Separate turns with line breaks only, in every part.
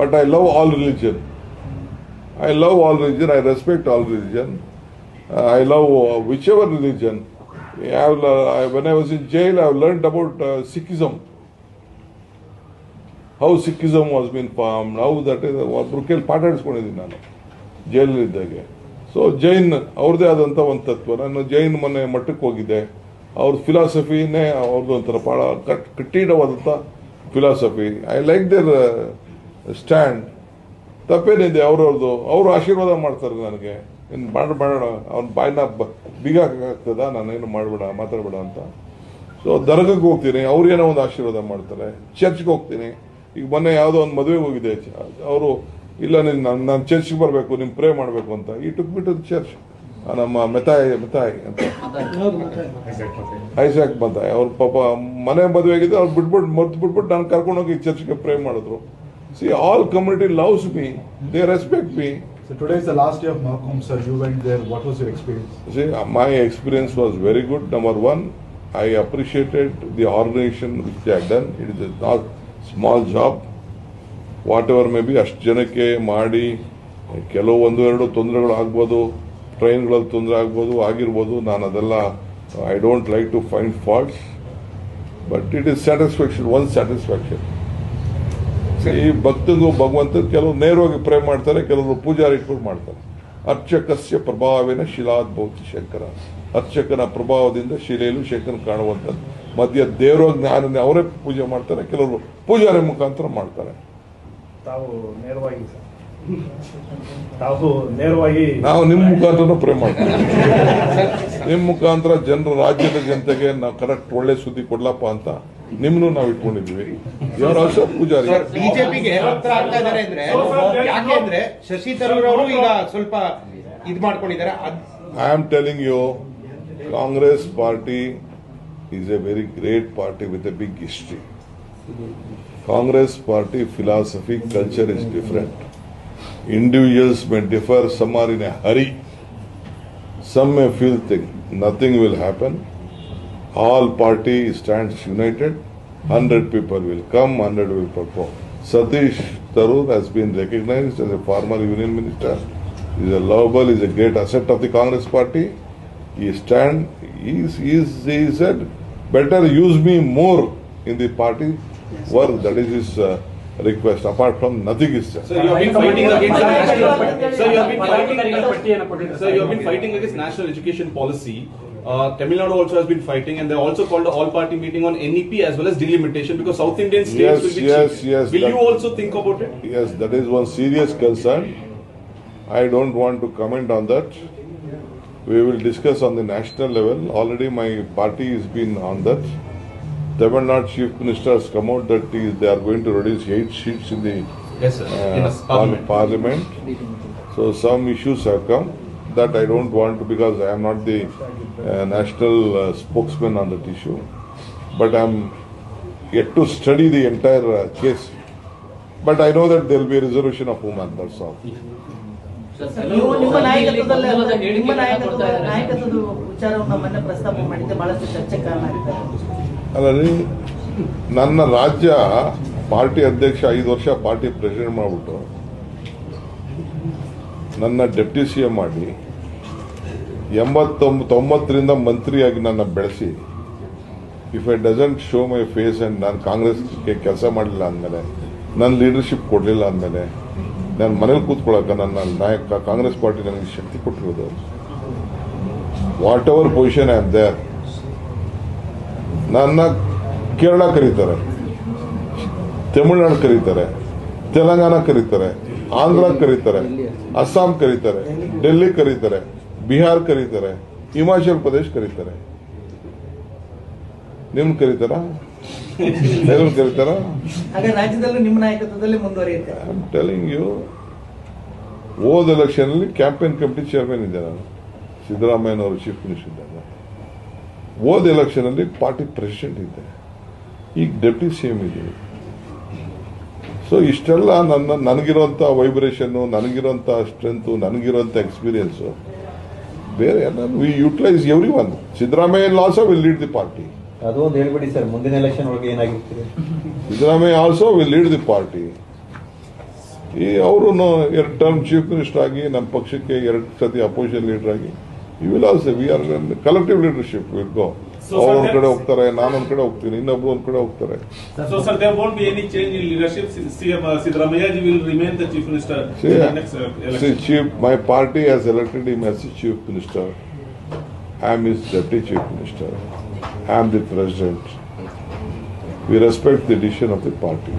But I love all religion. I love all religion. I respect all religion. Uh, I love uh, whichever religion. I uh, I, when I was in jail, I learned about uh, Sikhism. How Sikhism was been formed. How that is ಒಬ್ರು ಕೇಳಿ ಪಾಠ ಹೇಳಿಸ್ಕೊಂಡಿದ್ದೀನಿ ನಾನು ಜೈಲಲ್ಲಿದ್ದಾಗೆ so Jain ಅವ್ರದ್ದೇ ಆದಂಥ ಒಂದು ತತ್ವ ನಾನು ಜೈನ್ ಮನೆ ಮಠಕ್ಕೆ ಹೋಗಿದ್ದೆ ಅವ್ರ ಫಿಲಾಸಫಿನೇ ಅವ್ರದ್ದು ಒಂಥರ ಭಾಳ ಕಟ್ ಕಠಿಣವಾದಂಥ philosophy I like their stand ತಪ್ಪೇನಿದೆ ಅವ್ರವ್ರದ್ದು. ಅವರು ಆಶೀರ್ವಾದ ಮಾಡ್ತಾರೆ ನನಗೆ. ಇನ್ನು ಬಾಡ ಮಾಡೋಣ ಅವ್ನ ಬಾಯಿನ ಬೀಗ ಹಾಕಾಗ್ತದ ನಾನೇನು ಮಾಡಬೇಡ, ಮಾತಾಡಬೇಡ ಅಂತ. ಸೊ ದರ್ಗಕ್ಕೆ ಹೋಗ್ತೀನಿ. ಅವ್ರೇನೋ ಒಂದು ಆಶೀರ್ವಾದ ಮಾಡ್ತಾರೆ. ಚರ್ಚ್ಗೆ ಹೋಗ್ತೀನಿ. ಈಗ ಮೊನ್ನೆ ಯಾವುದೋ ಒಂದು ಮದುವೆಗೆ ಹೋಗಿದೆ ಅವರು, ಇಲ್ಲ, ನೀನು ನಾನು ನಾನು ಚರ್ಚ್ಗೆ ಬರಬೇಕು ನಿಮ್ಮ ಪ್ರೇ ಮಾಡಬೇಕು ಅಂತ. ಈ ಟುಕ್ ಬಿಟ್ಟು ಚರ್ಚ್ ನಮ್ಮ ಮೆತಾಯಿ ಮೆತಾಯಿ ಅಂತ. ಐಸಾಕ್ ಮತಾಯಿ. ಅವ್ರ ಪಾಪ ಮನೆ ಮದುವೆ ಆಗಿದೆ ಅವ್ರು ಬಿಟ್ಬಿಟ್ಟು ಮರ್ತು ಬಿಟ್ಬಿಟ್ಟು ನಾನು ಕರ್ಕೊಂಡೋಗಿ ಚರ್ಚ್ಗೆ ಪ್ರೇ ಮಾಡಿದ್ರು. See all community loves me. They respect me.
So today is the last day of Mahakum, sir. You went there. What was your experience?
See, my experience was very good. Number one, I appreciated the organization which they had done. It is a not small job. What may be ಅಷ್ಟು ಜನಕ್ಕೆ ಮಾಡಿ ಕೆಲವು ಒಂದು ಎರಡು ತೊಂದರೆಗಳು ಆಗ್ಬೋದು ಟ್ರೈನ್ಗಳಲ್ಲಿ ತೊಂದರೆ ಆಗ್ಬೋದು ಆಗಿರ್ಬೋದು ನಾನು ಅದೆಲ್ಲ I don't like to find faults but it is satisfaction one satisfaction ಈ ಭಕ್ತಗೂ ಭಗವಂತ ಕೆಲವು ನೇರವಾಗಿ ಪ್ರೇ ಮಾಡ್ತಾರೆ ಕೆಲವರು ಪೂಜಾರಿ ಇಟ್ಕೊಂಡು ಮಾಡ್ತಾರೆ. ಅರ್ಚಕಸ್ಯ ಪ್ರಭಾವೇನ ಶಿಲಾದ್ಭವತಿ ಶಂಕರ. ಅರ್ಚಕನ ಪ್ರಭಾವದಿಂದ ಶಿಲೆಯಲ್ಲಿ ಶಂಕರ ಕಾಣುವಂಥದ್ದು. ಮಧ್ಯ ದೇವರ ಜ್ಞಾನ ಅವರೇ ಪೂಜೆ ಮಾಡ್ತಾರೆ ಕೆಲವರು ಪೂಜಾರಿ ಮುಖಾಂತರ ಮಾಡ್ತಾರೆ.
ತಾವು ನೇರವಾಗಿ ತಾವು ನೇರವಾಗಿ
ನಾವು ನಿಮ್ಮ ಮುಖಾಂತರ ಪ್ರೇ ಮಾಡ್ತೀವಿ. ನಿಮ್ಮ ಮುಖಾಂತರ ಜನರು ರಾಜ್ಯದ ಜನತೆಗೆ ನಾವು ಕರೆಕ್ಟ್ ಒಳ್ಳೆ ಸುದ್ದಿ ಕೊಡ್ಲಪ್ಪ ಅಂತ ನಿಮ್ನು ನಾವು ಇಟ್ಕೊಂಡಿದ್ವಿ ಇವರು ಆಲ್ಸೋ ಪೂಜಾರಿ
ಬಿಜೆಪಿಗೆ ಹತ್ರ ಆಗ್ತಾ ಇದಾರೆ ಅಂದ್ರೆ ಯಾಕೆಂದ್ರೆ ಶಶಿ ತರೂರ್ ಅವರು ಈಗ ಸ್ವಲ್ಪ ಇದ್ ಮಾಡ್ಕೊಂಡಿದ್ದಾರೆ
I am telling you, Congress party is a very great party with a big history. Congress party philosophy, culture is different. Individuals may differ, some are in a hurry. Some may feel think nothing will happen. All party stands united. Hundred people will come, hundred will perform. Satish Tharoor has been recognized as a former union minister. He is a lovable, he is a great asset of the Congress party. He stand, he, is, he, is, he said, better use me more in the party work. That is his uh, request. Apart from nothing is said.
So you have been fighting against the national. So you have been fighting. So you have been fighting against national education policy. Uh, Tamil Nadu also has been fighting, and they also called a all-party meeting on NEP as well as delimitation because South Indian states
Yes,
will be
yes,
cheated.
yes,
Will
that-
you also think about it?
Yes, that is one serious concern. I don't want to comment on that. We will discuss on the national level. Already my party has been on that. Tamil Nadu Chief Minister has come out that he- they are going to reduce eight seats in the
Yes, sir.
uh, par- parliament. So some issues have come that I don't want to because I am not the uh, national uh, spokesman on that issue. But I am yet to study the entire uh, case. But I know that there will be a resolution of women, that's all.
ನೀವು ನಿಮ್ಮ ನಾಯಕತ್ವದಲ್ಲಿ ನಿಮ್ಮ ನಾಯಕತ್ವದ ನಾಯಕತ್ವದ ವಿಚಾರವನ್ನು ಮೊನ್ನೆ ಪ್ರಸ್ತಾಪ ಮಾಡಿದ್ದೆ ಬಹಳಷ್ಟು ಚರ್ಚೆ ಕಾರಣ ಆಗಿದ್ದಾರೆ
ಅಲ್ಲರಿ ನನ್ನ ರಾಜ್ಯ ಪಾರ್ಟಿ ಅಧ್ಯಕ್ಷ ಐದು ವರ್ಷ ಪಾರ್ಟಿ ಪ್ರೆಸಿಡೆಂಟ್ ಮಾಡಿಬಿಟ್ಟು ನನ್ನ ಡೆಪ್ಟಿ ಸಿ ಎಂ ಮಾಡಿ ಎಂಬತ್ತೊಂಬ, ತೊಂಬತ್ತರಿಂದ ಮಂತ್ರಿಯಾಗಿ ನನ್ನ ಬೆಳೆಸಿ if I doesn't show my face and ನಾನು ಕಾಂಗ್ರೆಸ್ಗೆ ಕೆಲಸ ಮಾಡಲಿಲ್ಲ ಅಂದಮೇಲೆ, ನನ್ನ ಲೀಡರ್ಶಿಪ್ ಕೊಡಲಿಲ್ಲ ಅಂದಮೇಲೆ, ನಾನು ಮನೇಲಿ ಕೂತ್ಕೊಳ್ಳೋಕೆ ನನ್ನ ನಾಯಕ ಕಾಂಗ್ರೆಸ್ ಪಾರ್ಟಿ ನನಗೆ ಶಕ್ತಿ ಕೊಟ್ಟಿರೋದು. Whatever position am there ನನ್ನ ಕೇರಳ ಕರೀತಾರೆ, ತಮಿಳುನಾಡು ಕರೀತಾರೆ, ತೆಲಂಗಾಣ ಕರೀತಾರೆ ಆಂಧ್ರ ಕರೀತಾರೆ ಅಸ್ಸಾಂ ಕರೀತಾರೆ ಡೆಲ್ಲಿ ಕರೀತಾರೆ ಬಿಹಾರ್ ಕರೀತಾರೆ ಹಿಮಾಚಲ್ ಪ್ರದೇಶ್ ಕರೀತಾರೆ. ನಿಮ್ ಕರೀತಾರ? ನೆಹರು ಕರೀತಾರ? ಟೆಲಿಂಗ್ ಯು ಹೋದ ಎಲೆಕ್ಷನ್ ಅಲ್ಲಿ ಕ್ಯಾಂಪೇನ್ ಕಮಿಟಿ ಚೇರ್ಮನ್ ಇದ್ದೆ ನಾನು. ಸಿದ್ದರಾಮಯ್ಯನವರು ಚೀಫ್ ಮಿನಿಸ್ಟರ್ ಇದ್ದಾಗ. ಹೋದ ಎಲೆಕ್ಷನ್ ಅಲ್ಲಿ ಪಾರ್ಟಿ ಪ್ರೆಸಿಡೆಂಟ್ ಇದ್ದೆ. ಈಗ ಡೆಪ್ಟಿ ಸಿ ಎಂ ಇದ್ದೀನಿ. ಸೊ ಇಷ್ಟೆಲ್ಲ ನನ್ನ ನನಗಿರೋಂಥ ವೈಬ್ರೇಷನ್ನು ನನಗಿರೋಂಥ ಸ್ಟ್ರೆಂತು ನನಗಿರೋಂಥ ಎಕ್ಸ್ಪೀರಿಯೆನ್ಸು ಬೇರೆ we utilise every one Siddaramaiah also will lead the party
ಅದು ಒಂದು ಹೇಳ್ಬಿಡಿ ಸರ್ ಮುಂದಿನ ಎಲೆಕ್ಷನ್ ಒಳಗೆ ಏನಾಗಿರ್ತೀರಿ
Siddaramaiah also will lead the party ಈ ಅವರು ಎರಡು ಟರ್ಮ್ ಚೀಫ್ ಮಿನಿಸ್ಟರ್ ಆಗಿ ನಮ್ಮ ಪಕ್ಷಕ್ಕೆ ಎರಡು ಸತಿ ಅಪೋಸಿಷನ್ ಲೀಡರ್ ಆಗಿ you will also we are collective
leadership
will
go
ಅವ್ರೊಂದ್ ಕಡೆ ಹೋಗ್ತಾರೆ ನಾನು ಒಂದ್ ಕಡೆ ಹೋಗ್ತೀನಿ ಇನ್ನೊಬ್ರು ಒಂದ್ ಕಡೆ ಹೋಗ್ತಾರೆ.
Chief
my party has elected as chief minister I am is deputy chief minister I am the president we respect the decision of the party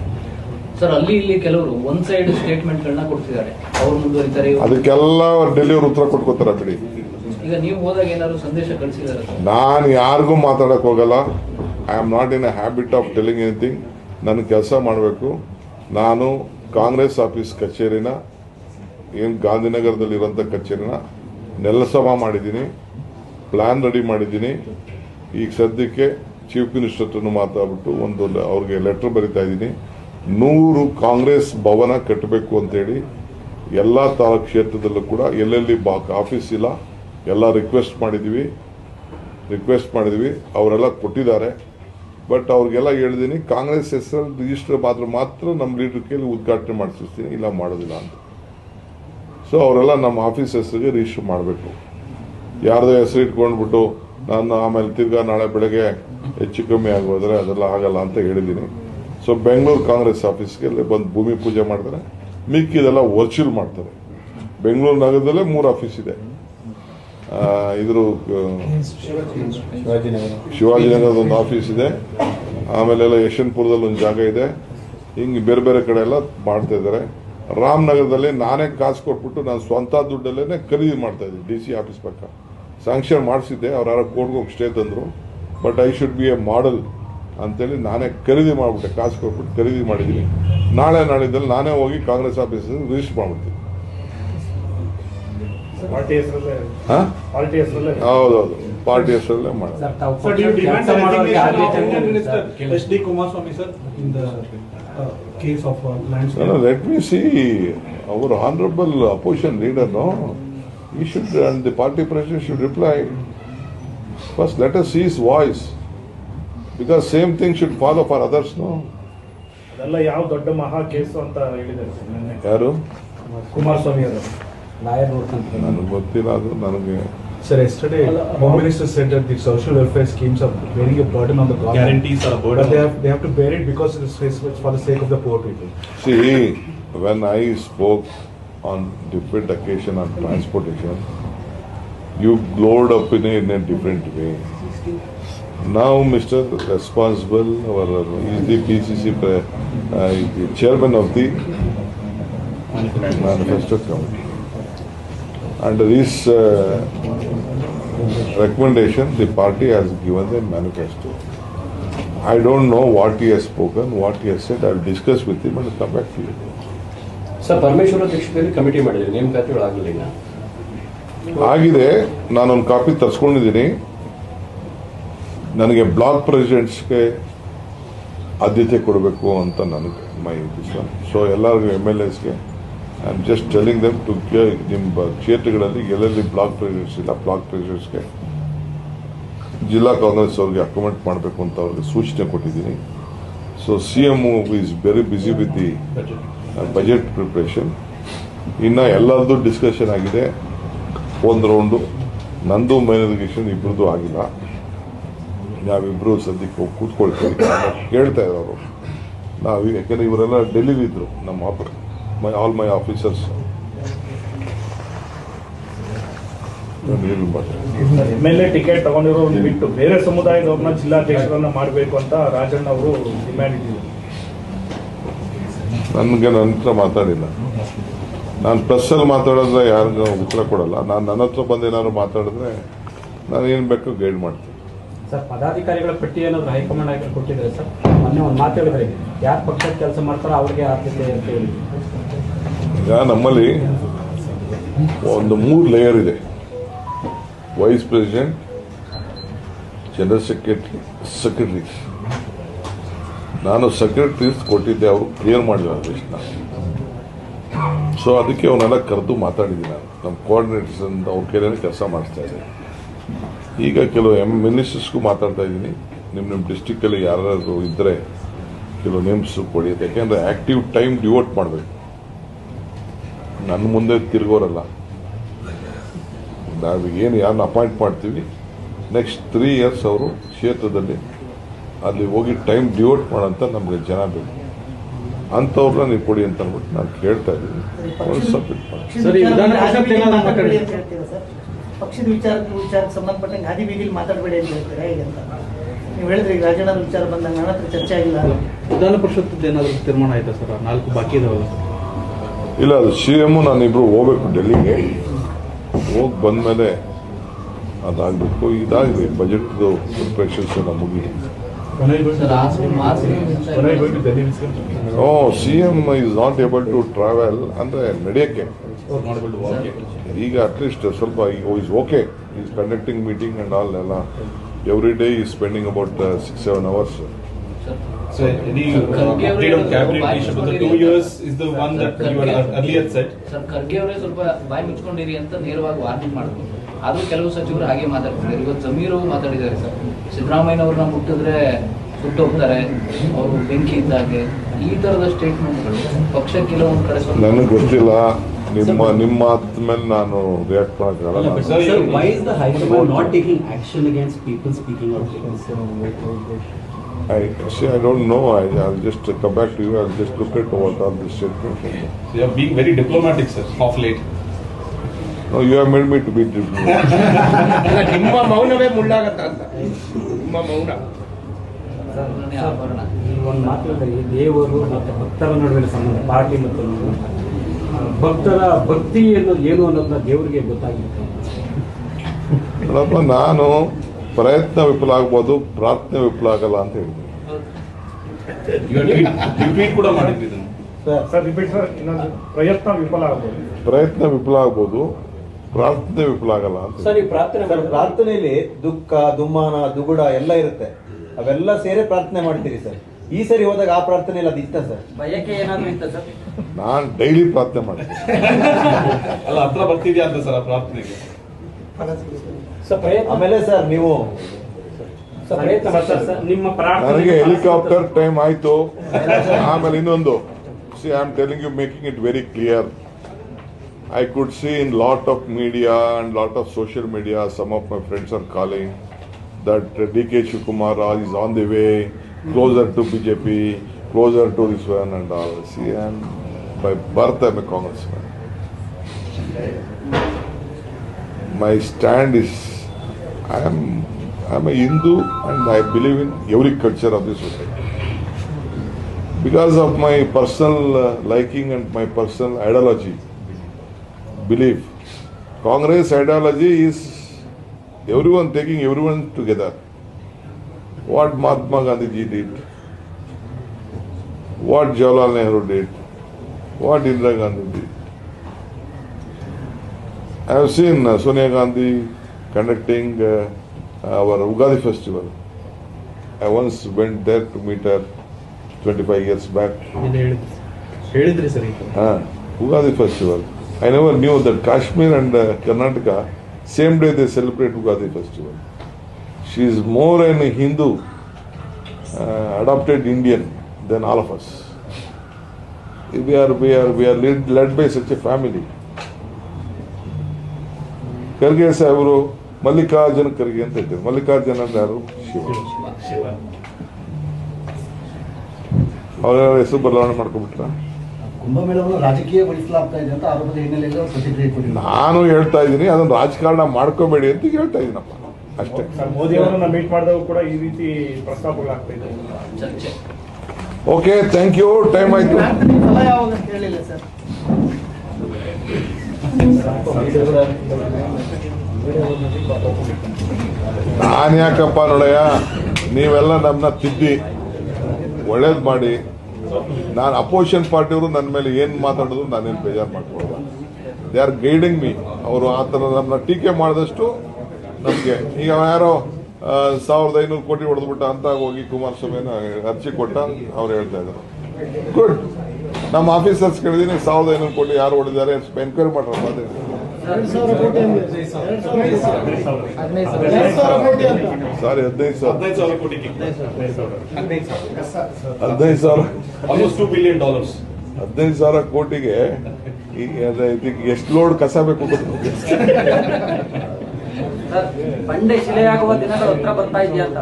sir ಅಲ್ಲಿ ಇಲ್ಲಿ ಕೆಲವರು ಸೈಡ್ ಸ್ಟೇಟ್ಮೆಂಟ್ ಕೊಡ್ತಿದ್ದಾರೆ. ಅವ್ರು ಮುಂದುವರಿತಾರೆ
ಅದಕ್ಕೆಲ್ಲ ಡೆಲಿವರಿ ಉತ್ತರ ಕೊಟ್ಕೋತಾರೆ ಬಿಡಿ. ನಾನು ಯಾರಿಗೂ ಮಾತಾಡಕ್ ಹೋಗಲ್ಲ. I am not in a habit of telling anything ನನ್ನ ಕೆಲಸ ಮಾಡಬೇಕು. ನಾನು ಕಾಂಗ್ರೆಸ್ ಆಫೀಸ್ ಕಚೇರಿನ, ಏನು ಗಾಂಧಿನಗರದಲ್ಲಿರುವಂಥ ಕಚೇರಿನ ನೆಲಸಮ ಮಾಡಿದ್ದೀನಿ. ಪ್ಲಾನ್ ರೆಡಿ ಮಾಡಿದ್ದೀನಿ. ಈಗ ಸದ್ಯಕ್ಕೆ ಚೀಫ್ ಮಿನಿಸ್ಟರ್ ಹತ್ರನೂ ಮಾತಾಡ್ಬಿಟ್ಟು ಒಂದು ಅವ್ರಿಗೆ ಲೆಟರ್ ಬರಿತಾ ಇದ್ದೀನಿ. ನೂರು ಕಾಂಗ್ರೆಸ್ ಭವನ ಕಟ್ಟಬೇಕು ಅಂತೇಳಿ ಎಲ್ಲ ತಾಲೂಕು ಕ್ಷೇತ್ರದಲ್ಲೂ ಕೂಡ ಎಲ್ಲೆಲ್ಲಿ ಬಾ ಆಫೀಸ್ ಇಲ್ಲ. ಎಲ್ಲ ರಿಕ್ವೆಸ್ಟ್ ಮಾಡಿದ್ದೀವಿ ರಿಕ್ವೆಸ್ಟ್ ಮಾಡಿದ್ವಿ. ಅವರೆಲ್ಲ ಕೊಟ್ಟಿದ್ದಾರೆ. ಬಟ್ ಅವ್ರಿಗೆಲ್ಲ ಹೇಳಿದೀನಿ, ಕಾಂಗ್ರೆಸ್ ಹೆಸರಲ್ಲಿ ರಿಜಿಸ್ಟರ್ ಮಾತ್ರ ಮಾತ್ರ ನಮ್ಮ ಲೀಡರ್ ಕೇಳಿ ಉದ್ಘಾಟನೆ ಮಾಡಿಸ್ತೀನಿ ಇಲ್ಲ ಮಾಡೋದಿಲ್ಲ ಅಂತ. ಸೊ ಅವರೆಲ್ಲ ನಮ್ಮ ಆಫೀಸ್ ಹೆಸರಿಗೆ ರಿಜಿಸ್ಟರ್ ಮಾಡಬೇಕು. ಯಾರ್ದೋ ಹೆಸರು ಇಟ್ಕೊಂಡ್ಬಿಟ್ಟು ನಾನು ಆಮೇಲೆ ತಿರ್ಗಾ ನಾಳೆ ಬೆಳಗ್ಗೆ ಹೆಚ್ಚು ಕಮ್ಮಿ ಆಗೋದ್ರೆ ಅದೆಲ್ಲ ಆಗಲ್ಲ ಅಂತ ಹೇಳಿದ್ದೀನಿ ಸೊ ಬೆಂಗಳೂರು ಕಾಂಗ್ರೆಸ್ ಆಫೀಸ್ಗೆ ಅಲ್ಲಿ ಬಂದು ಭೂಮಿ ಪೂಜೆ ಮಾಡ್ತಾರೆ. ಮಿಕ್ಕಿದೆಲ್ಲ ವರ್ಚುವಲ್ ಮಾಡ್ತಾರೆ. ಬೆಂಗಳೂರು ನಗರದಲ್ಲೇ ಮೂರು ಆಫೀಸ್ ಇದೆ. ಇದ್ರ ಶಿವಾಜಿನಗರದ ಒಂದು ಆಫೀಸ್ ಇದೆ. ಆಮೇಲೆಲ್ಲ ಯಶವಂತಪುರದಲ್ಲಿ ಒಂದು ಜಾಗ ಇದೆ. ಹಿಂಗೆ ಬೇರೆ ಬೇರೆ ಕಡೆ ಎಲ್ಲ ಮಾಡ್ತಾ ಇದ್ದಾರೆ. ರಾಮನಗರದಲ್ಲಿ ನಾನೇ ಕಾಸು ಕೊಟ್ಬಿಟ್ಟು ನಾನು ಸ್ವಂತ ದುಡ್ಡಲ್ಲೇ ಖರೀದಿ ಮಾಡ್ತಾ ಇದ್ದೆ ಡಿ ಸಿ ಆಫೀಸ್ ಪಕ್ಕ ಸ್ಯಾಂಕ್ಷನ್ ಮಾಡಿಸಿದ್ದೆ, ಅವ್ರು ಯಾರೋ ಕೋರ್ಟ್ಗೆ ಹೋಗಿ ಸ್ಟೇ ತಂದರು. But I should be a model ಅಂತೇಳಿ ನಾನೇ ಖರೀದಿ ಮಾಡಿಬಿಟ್ಟೆ. ಕಾಸು ಕೊಟ್ಬಿಟ್ಟು ಖರೀದಿ ಮಾಡಿದ್ದೀನಿ. ನಾಳೆ ನಾಳಿದ್ದಲ್ಲಿ ನಾನೇ ಹೋಗಿ ಕಾಂಗ್ರೆಸ್ ಆಫೀಸಲ್ಲಿ ರಿಜಿಸ್ಟರ್ ಮಾಡ್ಬಿಡ್ತೀನಿ
ಪಾರ್ಟಿ ಹೆಸರಲ್ಲೇ
ಹಾಂ
ಪಾರ್ಟಿ ಹೆಸರಲ್ಲೇ
ಹೌದೌದು ಪಾರ್ಟಿ ಹೆಸರಲ್ಲೇ ಮಾಡಿ
uh, uh,
see. Our honorable opposition leader, no? He should, and the party president should reply. First, let us see his voice. Because same thing should follow for others, no?
ಅದೆಲ್ಲ ಯಾವ ದೊಡ್ಡ ಮಹಾ case ಅಂತ ಹೇಳಿದ್ದಾರೆ
ಯಾರು
ಕುಮಾರಸ್ವಾಮಿ ಅವರು
ನನಗೆ ಗೊತ್ತಿಲ್ಲ ಅದು ನನಗೆ
Sir, yesterday, Home Minister said that the social welfare schemes are bearing a burden on the government.
Guarantees are a burden
But they
on-
have, they have to bear it because it is it's for the sake of the poor people.
See, when I spoke on different occasion on transportation, you glowed up in a, in a different way. Now, Mr. Responsible, our he is the PCC pre- uh, the chairman of the manifesto committee. Under this uh, recommendation, the party has given the manifesto. I don't know what he has spoken, what he has said. I will discuss with him and come back to you.
Sir Parameshwara ಅಧ್ಯಕ್ಷತೆಯಲ್ಲಿ committee ಮಾಡಿದ್ರಿ ನೇಮಕಾತಿಗಳಾಗಲಿಲ್ಲ Agide,
ಆಗಿದೆ ನಾನೊಂದು copy ತರಿಸ್ಕೊಂಡಿದ್ದೀನಿ ನನಗೆ block ಪ್ರೆಸಿಡೆಂಟ್ಸ್ಗೆ ಆದ್ಯತೆ ಕೊಡಬೇಕು ಅಂತ ನನಗೆ my so ಎಲ್ಲರಿಗೂ ಎಂ ಎಲ್ ಎಸ್ಗೆ I am just telling them to ನಿಮ್ಮ ಕ್ಷೇತ್ರಗಳಲ್ಲಿ ಎಲ್ಲೆಲ್ಲಿ ಬ್ಲಾಕ್ ಪ್ರೆಸಿಡೆಂಟ್ಸ್ ಇಲ್ಲ ಬ್ಲಾಕ್ ಪ್ರೆಸಿಡೆಂಟ್ಸ್ಗೆ ಜಿಲ್ಲಾ ಕಾಂಗ್ರೆಸ್ ಅವ್ರಿಗೆ ಅಕಮೆಂಟ್ ಮಾಡಬೇಕು ಅಂತ ಅವ್ರಿಗೆ ಸೂಚನೆ ಕೊಟ್ಟಿದ್ದೀನಿ. So C M is very busy with the budget preparation ಇನ್ನು ಎಲ್ಲರದ್ದು ಡಿಸ್ಕಷನ್ ಆಗಿದೆ. ಒಂದು ರೌಂಡು ನಂದು ಮೈನರಿಗೇಷನ್ ಇಬ್ಬರದ್ದು ಆಗಿಲ್ಲ. ನಾವಿಬ್ಬರು ಸದ್ಯಕ್ಕೆ ಹೋಗಿ ಕೂತ್ಕೊಳ್ತೀವಿ. ಕೇಳ್ತಾ ಇರೋರು. ನಾವು ಯಾಕೆಂದರೆ ಇವರೆಲ್ಲ ಡೆಲ್ಲಿಲಿದ್ದರು ನಮ್ಮ of my all my officers
M L A ticket ತಗೊಂಡಿರೋ ಬಿಟ್ಟು ಬೇರೆ ಸಮುದಾಯದವ್ರನ್ನ ಜಿಲ್ಲಾಧ್ಯಕ್ಷರನ್ನ ಮಾಡಬೇಕು ಅಂತ ರಾಜಣ್ಣ ಅವರು ಡಿಮ್ಯಾಂಡ್ ಇಟ್ಟಿದ್ದಾರೆ
ನನಗೆ ನನ್ನ ಹತ್ರ ಮಾತಾಡಿಲ್ಲ. ನಾನು ಪ್ರೆಸ್ಸಲ್ಲಿ ಮಾತಾಡಿದ್ರೆ ಯಾರಿಗೂ ಉತ್ತರ ಕೊಡಲ್ಲ. ನಾನು ನನ್ನ ಹತ್ರ ಬಂದು ಏನಾದ್ರು ಮಾತಾಡಿದ್ರೆ ನಾನು ಏನು ಬೇಕು ಗೈಡ್ ಮಾಡ್ತೀನಿ.
ಸರ್ ಪದಾಧಿಕಾರಿಗಳ ಪಟ್ಟಿ ಏನಾದರೂ ಹೈಕಮಾಂಡ್ ಆಗಿ ಕೊಟ್ಟಿದ್ದಾರೆ ಸರ್ ಮೊನ್ನೆ ಒಂದು ಮಾತು ಹೇಳಿದ್ರೆ ಯಾರು ಪಕ್ಷದ ಕೆಲಸ ಮಾಡ್ತಾರೋ ಅವ್ರಿಗೆ ಆದ್ಯತೆ ಅಂತ ಹೇಳಿ
ಈಗ ನಮ್ಮಲ್ಲಿ ಒಂದು ಮೂರು ಲೇಯರ್ ಇದೆ. Vice president general secretary secretaries ನಾನು ಸೆಕ್ರೆಟರೀಸ್ ಕೊಟ್ಟಿದ್ದೆ, ಅವರು ಕ್ಲಿಯರ್ ಮಾಡಿಲ್ಲ ಲಿಸ್ಟ್ನ ಸೊ ಅದಕ್ಕೆ ಅವನ್ನೆಲ್ಲ ಕರೆದು ಮಾತಾಡಿದ್ದೀನಿ ನಾನು. ನಮ್ಮ ಕೋಆರ್ಡಿನೇಟರ್ಸ್ ಅಂತ ಅವ್ರ ಕೈಲೇ ಕೆಲಸ ಮಾಡಿಸ್ತಾ ಇದ್ದೆ ಈಗ ಕೆಲವು ಎಂ ಮಿನಿಸ್ಟರ್ಸ್ಗೂ ಮಾತಾಡ್ತಾ ಇದ್ದೀನಿ. ನಿಮ್ಮ ನಿಮ್ಮ ಡಿಸ್ಟಿಕ್ಕಲ್ಲಿ ಯಾರಾದರೂ ಇದ್ದರೆ ಕೆಲವು ನೇಮ್ಸ್ ಕೊಡಿ. ಯಾಕೆಂದರೆ ಆ್ಯಕ್ಟಿವ್ ಟೈಮ್ ಡಿವೋಟ್ ಮಾಡಬೇಕು. ನನ್ನ ಮುಂದೆ ತಿರುಗೋರಲ್ಲ. ನಾವು ಏನು ಯಾರನ್ನ ಅಪಾಯಿಂಟ್ ಮಾಡ್ತೀವಿ ನೆಕ್ಸ್ಟ್ ತ್ರೀ ಇಯರ್ಸ್ ಅವರು ಕ್ಷೇತ್ರದಲ್ಲಿ ಅಲ್ಲಿ ಹೋಗಿ ಟೈಮ್ ಡಿವೋಟ್ ಮಾಡೋಂಥ ನಮಗೆ ಜನ ಬೇಕು. ಅಂಥವ್ರನ್ನ ನೀವು ಕೊಡಿ ಅಂತ ಅಂದ್ಬಿಟ್ಟು ನಾನು ಕೇಳ್ತಾ ಇದ್ದೀನಿ. ಅವ್ರು ಸಬ್ಮಿಟ್ ಮಾಡಿ?
ಪಕ್ಷದ ವಿಚಾರ ವಿಚಾರಕ್ಕೆ ಸಂಬಂಧಪಟ್ಟಂಗೆ ಹಾದಿ ಬೀದಿಲಿ ಮಾತಾಡಬೇಡಿ ಅಂತ ಹೇಳ್ತಾರೆ? ಹೇಗೆ ಅಂತ. ನೀವು ಹೇಳಿದ್ರಿ ಈಗ ರಾಜಣ್ಣನ ವಿಚಾರ ಬಂದಾಗ ನನ್ನ ಹತ್ರ ಚರ್ಚೆ ಆಗಿಲ್ಲ.
ವಿಧಾನ ಪರಿಷತ್ ಏನಾದರೂ ತೀರ್ಮಾನ ಆಯ್ತಾ ಸರ್? ನಾಲ್ಕು ಬಾಕಿ ಇದಾವಲ್ಲ
ಇಲ್ಲ, ಅದು ಸಿ ಎಂ ನಾನಿಬ್ರು ಹೋಗ್ಬೇಕು ಡೆಲ್ಲಿಗೆ. ಹೋಗಿ ಬಂದಮೇಲೆ ಅದಾಗಬೇಕು. ಇದಾಗಿದೆ, ಬಜೆಟ್ದು ಪ್ರಿಪ್ರೇಷನ್ಸ್ ಎಲ್ಲ ಮುಗಿ ಓ C M is
not able to travel ಅಂದರೆ ನಡೆಯೋಕ್ಕೆ.
ಈಗ ಅಟ್ಲೀಸ್ಟ್ ಸ್ವಲ್ಪ is okay is conducting meeting and all ಎಲ್ಲ. Every day is spending about six seven hours
So any uh, update on cabinet issue, the two years is the one that you had earlier said.
Sir Kharge ಅವರೇ ಸ್ವಲ್ಪ ಬಾಯಿ ಮುಚ್ಕೊಂಡಿರಿ ಅಂತ ನೇರವಾಗಿ warning ಮಾಡಿದ್ರು. ಆದ್ರೂ ಕೆಲವು ಸಚಿವರು ಹಾಗೆ ಮಾತಾಡ್ತಿದ್ದಾರೆ. ಇವತ್ತು ಜಮೀರು ಮಾತಾಡಿದ್ದಾರೆ ಸರ್. ಸಿದ್ದರಾಮಯ್ಯನವ್ರನ್ನ ಮುಟ್ಟಿದ್ರೆ ಸುಟ್ಟು ಹೋಗ್ತಾರೆ. ಅವರು ಬೆಂಕಿ ಇದ್ದಾಗೆ ಈ ತರದ ಸ್ಟೇಟ್ಮೆಂಟ್ಗಳು ಪಕ್ಷ ಕೆಲವೊಂದು ಕಡೆ ಸ್ವಲ್ಪ
ನನಗೆ ಗೊತ್ತಿಲ್ಲ. ನಿಮ್ಮ ನಿಮ್ಮ ಮಾತು ಮೇಲೆ ನಾನು ರಿಯಾಕ್ಟ್ ಮಾಡೋಕ್ಕಾಗಲ್ಲ
Sir,
Sir, why is the High Command not taking action against people speaking out?
I see. I don't know. I, I'll just come back to you. I'll just look at what are the statements.
You are being very diplomatic, sir, of late.
No, you have made me to be
diplomatic. ನಿಮ್ಮ ಮೌನವೇ ಮುಳ್ಳಾಗತ್ತ ಅಂತ ನಿಮ್ಮ ಮೌನ
ಅದನ್ನೇ ಆಭರಣ
ಈ ಒಂದು ಮಾತು ದೇವರು ಮತ್ತು ಭಕ್ತರ ನಡುವಿನ ಸಂಬಂಧ ಪಾರ್ಟಿ ಮತ್ತು ಭಕ್ತರ ಭಕ್ತಿ ಅನ್ನೋದು ಏನು ಅನ್ನೋದನ್ನ ದೇವರಿಗೆ ಗೊತ್ತಾಗಿತ್ತು
ನೋಡಪ್ಪ ನಾನು ಪ್ರಯತ್ನ ವಿಫಲ ಆಗ್ಬೋದು ಪ್ರಾರ್ಥನೆ ವಿಫಲ ಆಗಲ್ಲ ಅಂತ
ಹೇಳಿದ್ರು. ಪ್ರಯತ್ನ ವಿಫಲ ಆಗ್ಬೋದು.
ಪ್ರಯತ್ನ ವಿಫಲ ಆಗ್ಬೋದು ಪ್ರಾರ್ಥನೆ ವಿಫಲ ಆಗಲ್ಲ ಅಂತ
ಸರ್ ಈ ಪ್ರಾರ್ಥನೆ
ಸರ್ ಪ್ರಾರ್ಥನೆಯಲ್ಲಿ ದುಃಖ ದುಮ್ಮಾನ ದುಗುಡ ಎಲ್ಲ ಇರುತ್ತೆ. ಅವೆಲ್ಲ ಸೇರಿ ಪ್ರಾರ್ಥನೆ ಮಾಡ್ತೀರಿ ಸರ್ ಈ ಸರಿ ಹೋದಾಗ ಆ ಪ್ರಾರ್ಥನೆ ಇಲ್ಲ ಅದಿತ್ತ ಸರ್
ಭಯಕ್ಕೆ ಏನಾದ್ರು ಇತ್ತ ಸರ್
ನಾನು ಡೈಲಿ ಪ್ರಾರ್ಥನೆ ಮಾಡ್ತೀನಿ.
ಅಲ್ಲ ಹತ್ರ ಬರ್ತಿದ್ಯಾ ಅಂತ ಸರ್ ಆ ಪ್ರಾರ್ಥನೆಗೆ?
ಆಮೇಲೆ ಸರ್ ನೀವು
ಸರ್ ಪ್ರಯತ್ನ ಸರ್ ನಿಮ್ಮ ಪ್ರಾರ್ಥನೆ
ನನಗೆ ಹೆಲಿಕಾಪ್ಟರ್ ಟೈಮ್ ಆಯ್ತು. ಆಮೇಲೆ ಇನ್ನೊಂದು. See I am telling you making it very clear I could see in lot of media and lot of social media some of my friends are calling that D K Shivakumar is on the way closer to BJP closer to this van and all see am by birth I a Congress man my stand is I am I am a Hindu and I believe in every culture of this society. Because of my personal uh, liking and my personal ideology, belief, Congress ideology is everyone taking everyone together. What Mahatma Gandhi did, what Jawaharlal Nehru did, what Indira Gandhi did. I have seen uh, Sonia Gandhi conducting uh, our Ugadi festival. I once went there to meet her 25 years back.
ಹೇಳಿದ್ರಿ sir ಈಗ
Uh, Ugadi festival. I never knew that Kashmir and uh, Karnataka, same day they celebrate Ugadi festival. She is more an Hindu, uh, adopted Indian than all of us. We are, we are, we are led, led by such a family. Kharge ಸಾಹೇಬರು ಮಲ್ಲಿಕಾರ್ಜುನ ಖರ್ಗೆ ಅಂತ ಇದ್ದಾರೆ ಮಲ್ಲಿಕಾರ್ಜುನ ಅಂದ್ರೆ ಯಾರು? ಶಿವ. ಅವರ ಹೆಸರು ಬದಲಾವಣೆ
ಮಾಡ್ಕೊಬಿಟ್ರ
ನಾನು ಹೇಳ್ತಾ ಇದ್ದೀನಿ ಅದನ್ನ ರಾಜಕಾರಣ ಮಾಡ್ಕೋಬೇಡಿ ಅಂತ ಹೇಳ್ತಾ ಇದ್ದೀನಪ್ಪ. ಅಷ್ಟೇ.
ಸರ್ ಮೋದಿ ಅವರನ್ನ ಮೀಟ್ ಮಾಡಿದಾಗ ಕೂಡ ಈ ರೀತಿ ಪ್ರಸ್ತಾಪಗಳಾಗ್ತಾ ಇದೆ
ಓಕೆ ಥ್ಯಾಂಕ್ ಯು ಟೈಮ್ ಆಯ್ತು.
ಹೇಳಿಲ್ಲ ಸರ್.
ನಾನು ಯಾಕಪ್ಪ ನೋಡಯ್ಯ? ನೀವೆಲ್ಲ ನಮ್ಮನ್ನ ತಿದ್ದಿ, ಒಳ್ಳೇದು ಮಾಡಿ. ನಾನು ಅಪೋಸಿಷನ್ ಪಾರ್ಟಿಯವರು ನನ್ನ ಮೇಲೆ ಏನು ಮಾತಾಡಿದ್ರು ನಾನೇನು ಬೇಜಾರು ಮಾಡ್ಕೊಳ್ಳಲ್ಲ ದೇ ಆರ್ ಗೈಡಿಂಗ್ ಮೀ ಅವರು ಆ ಥರ ನಮ್ಮನ್ನ ಟೀಕೆ ಮಾಡಿದಷ್ಟು ನಮಗೆ. ಈಗ ಯಾರೋ ಸಾವಿರದ ಐನೂರು ಕೋಟಿ ಹೊಡೆದ್ಬಿಟ್ಟ ಅಂತ ಹೋಗಿ ಕುಮಾರಸ್ವಾಮಿನ ಅರ್ಜಿ ಕೊಟ್ಟ ಅವ್ರು ಹೇಳ್ತಾ ಇದ್ರು. ಗುಡ್ ನಮ್ಮ ಆಫೀಸರ್ಸ್ ಕೇಳಿದೀನಿ, ಸಾವಿರದ ಐನೂರು ಕೋಟಿ ಯಾರು ಹೊಡೆದಿದ್ದಾರೆ ಎನ್ಕ್ವೈರಿ ಮಾಡ್ರಪ್ಪ ಅದೇ. ಸಾರಿ ಹದಿನೈದು ಸಾವಿರ.
ಕೋಟಿ
ಹದಿನೈದು ಸಾವಿರ.
ಆಲ್ಮೋಸ್ಟ್ ಟೂ ಬಿಲಿಯನ್ ಡಾಲರ್ಸ್
ಹದಿನೈದು ಸಾವಿರ. ಕೋಟಿಗೆ ಎಷ್ಟು ಲೋಡ್ ಕಸ ಬೇಕು ಶಿವನ್ಗೋಗಿ
ಬಂಡೆ ಶಿಲೆಯಾಗುವ ದಿನಗಳು ಹತ್ರ ಬರ್ತಾ ಇದೆಯಾ ಅಂತ.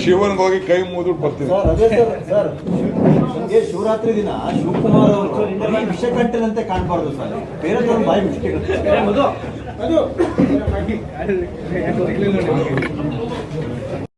ಶಿವನ್ಗೆ ಹೋಗಿ ಕೈ ಮುಗಿದು ಬರ್ತೀನಿ.
ಸರ್ ಸರ್ ಸರ್ ನಮ್ಗೆ ಶಿವರಾತ್ರಿ ದಿನ ಶಿವಕುಮಾರ್ ಅವರು ಬರೀ ವಿಷಕಂಠನಂತೆ ಕಾಣಬಾರ್ದು ಸರ್. ಬೇರೆ ತರ ಬಾಯಿ ಮುಚ್ಚಿಟ್ಟು